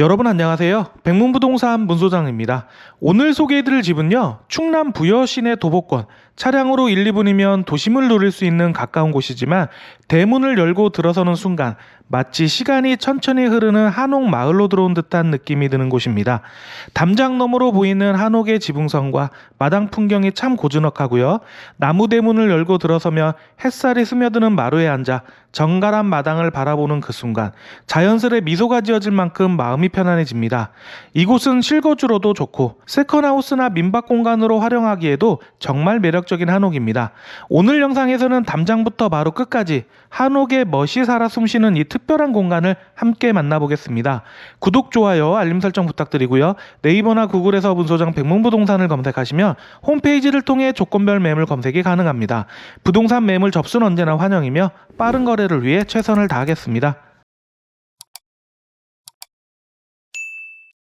여러분 안녕하세요. 백문부동산 문소장입니다. 오늘 소개해드릴 집은요. 충남 부여 시내 도보권 차량으로 1, 2분이면 도심을 누릴 수 있는 가까운 곳이지만 대문을 열고 들어서는 순간 마치 시간이 천천히 흐르는 한옥 마을로 들어온 듯한 느낌이 드는 곳입니다. 담장 너머로 보이는 한옥의 지붕선과 마당 풍경이 참 고즈넉하고요. 나무 대문을 열고 들어서면 햇살이 스며드는 마루에 앉아 정갈한 마당을 바라보는 그 순간 자연스레 미소가 지어질 만큼 마음이 편안해집니다. 이곳은 실거주로도 좋고 세컨하우스나 민박 공간으로 활용하기에도 정말 매력적인 한옥입니다. 오늘 영상에서는 담장부터 바로 끝까지 한옥의 멋이 살아 숨쉬는 이 특별한 공간을 함께 만나보겠습니다. 구독, 좋아요, 알림 설정 부탁드리고요. 네이버나 구글에서 문소장 백문부동산을 검색하시면 홈페이지를 통해 조건별 매물 검색이 가능합니다. 부동산 매물 접수는 언제나 환영이며 빠른 거래 를 위해 최선을 다하겠습니다.